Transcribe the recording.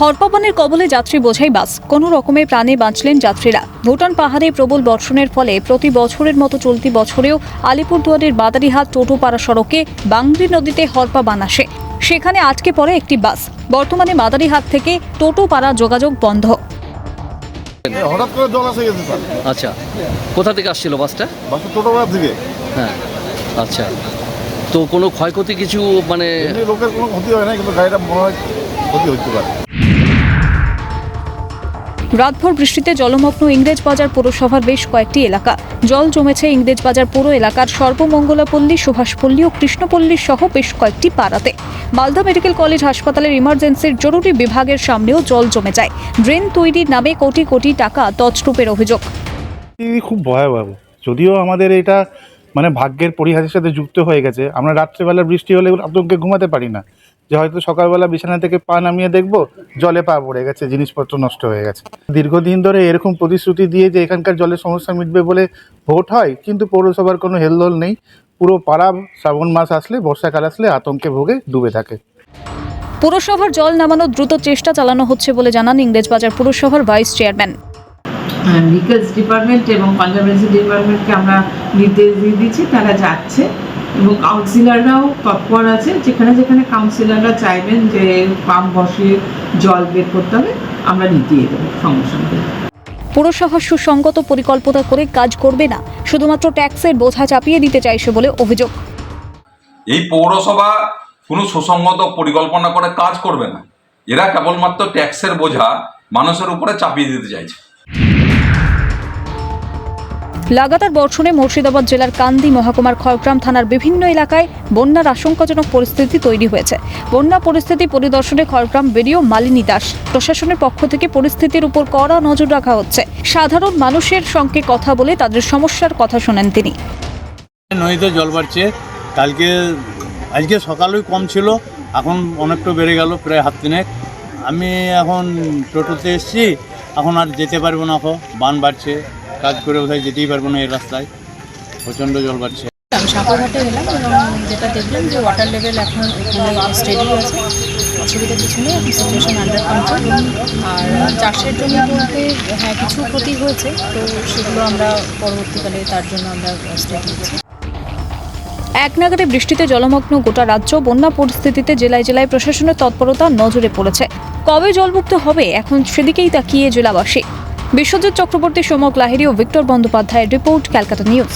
হরপাবানের কবলে যাত্রী বোঝাই বাস। কোনো রকমে প্রাণে বাঁচলেন যাত্রীরা। ভুটান পাহাড়ে প্রবল বর্ষণের ফলে প্রতি বছরের মতো চলতি বছরেও আলিপুরদুয়ারের বাদারিহাট টোটোপাড়া সড়কে বাংরি নদীতে হরপাবান আসে। সেখানে আটকে পড়ে একটি বাস। বর্তমানে মাদারিহাট থেকে টোটোপাড়া যোগাযোগ বন্ধ। হঠাৎ করে জল আসে গেছে স্যার। আচ্ছা। কোথা থেকে আসছিল বাসটা? বাসটা টোটোপাড়া থেকে হ্যাঁ। আচ্ছা। তো কোনো ক্ষয়ক্ষতি কিছু মানে লোকের কোনো ক্ষতি হয় না কিন্তু গাড়িটা মনে হয় ক্ষতি হতে পারে। রাতভর বৃষ্টিতে জলমগ্ন ইংরেজবাজার পৌরসভার বেশ কয়েকটি এলাকা। জল জমেছে ইংরেজবাজার পৌর এলাকার সর্বমঙ্গলাপল্লী, সুভাষপল্লী ও কৃষ্ণপল্লী সহ বেশ কয়েকটি পাড়াতে। মালদা মেডিকেল কলেজ হাসপাতালের ইমার্জেন্সির জরুরি বিভাগের সামনেও জল জমে যায়। ড্রেন তৈরির নামে কোটি কোটি টাকা তছরূপের অভিযোগ। খুব ভয়াবহ। যদিও আমাদের এটা মানে ভাগ্যের পরিহাসের সাথে যুক্ত হয়ে গেছে। আমরা রাত্রেবেলা বৃষ্টি হলে আতঙ্কে ঘুমাতে পারি না। যে হয়তো সকালবেলা বিছানা থেকে পা নামিয়ে দেখব জলে পা পড়ে গেছে জিনিসপত্র নষ্ট হয়ে গেছে। দীর্ঘদিন ধরে এরকম প্রতিশ্রুতি দিয়ে যে এখানকার জলের সমস্যা মিটবে বলে ভোট হয় কিন্তু পৌরসভার কোনো হেলদোল নেই। পুরো পাড়া শ্রাবণ মাস আসলে বর্ষাকাল আসলে আতঙ্কে ভোগে ডুবে থাকে। পুরসভার জল নামানোর দ্রুত চেষ্টা চালানো হচ্ছে বলে জানান ইংরেজবাজার পুরসভার ভাইস চেয়ারম্যান। ভিকেলস ডিপার্টমেন্ট এবং কনজারভেন্সি ডিপার্টমেন্টকে আমরা নির্দেশ দিয়ে দিচ্ছি তারা যাচ্ছে। এবং কাউন্সিলররাও তৎপর আছে যেখানে যেখানে কাউন্সিলররা চাইবেন যে পাম্প বসিয়ে জল বের করতে হবে আমরা নিতিয়ে দেবো সঙ্গে সঙ্গে পুরসভা সুসংগত পরিকল্পনা করে কাজ করবে না শুধুমাত্র ট্যাক্সের বোঝা চাপিয়ে দিতে চাইছে বলে অভিযোগ। এই পৌরসভা কোনো সুসংগত পরিকল্পনা করে কাজ করবে না। এরা কেবলমাত্র ট্যাক্সের বোঝা মানুষের উপরে চাপিয়ে দিতে চাইছে। লাগাতার বর্ষণে মুর্শিদাবাদ জেলার কান্দি, মহকুমার খড়গ্রাম থানার বিভিন্ন এলাকায় বন্যার আশঙ্কাজনক পরিস্থিতি তৈরি হয়েছে। বন্যা পরিস্থিতি পরিদর্শনে খড়গ্রাম বেরিয়েও মালিনী দাস প্রশাসনের পক্ষ থেকে পরিস্থিতির উপর কড়া নজর রাখা হচ্ছে। সাধারণ মানুষের সঙ্গে কথা বলে তাদের সমস্যার কথা শোনেন তিনি। নদীতে জল বাড়ছে। কালকে, আজকে সকালেই কম ছিল, এখন অনেকটা বেড়ে গেল প্রায় হাত তিনেক। আমি এখন টোটোতে এসেছি, এখন আর যেতে পারব না বান বাড়ছে। কাজ করে কোথায় যেতেই পারব না এই রাস্তায়। প্রচণ্ড জল বাড়ছে। আমি সাঁকোঘাটে এলাম এবং যেটা দেখলাম যে ওয়াটার লেভেল এখন এখানে স্টেডি আছে। অসুবিধা কিছু নেই এখন সিচুয়েশন আন্ডার কন্ট্রোল আর চাষের জন্য বলতে হ্যাঁ কিছু ক্ষতি হয়েছে তো সেগুলো আমরা পরবর্তীকালে তার জন্য আমরা স্টেপ নিচ্ছি এক নাগারে বৃষ্টিতে জলমগ্ন গোটা রাজ্য বন্যা পরিস্থিতিতে জেলায় জেলায় প্রশাসনের তৎপরতা নজরে পড়েছে। কবে জলমুক্ত হবে এখন সেদিকেই তাকিয়ে জেলাবাসী। বিশ্বজিৎ চক্রবর্তী সমক লাহিরি ও ভিক্টর বন্দ্যোপাধ্যায়ের রিপোর্ট ক্যালকাটা নিউজ।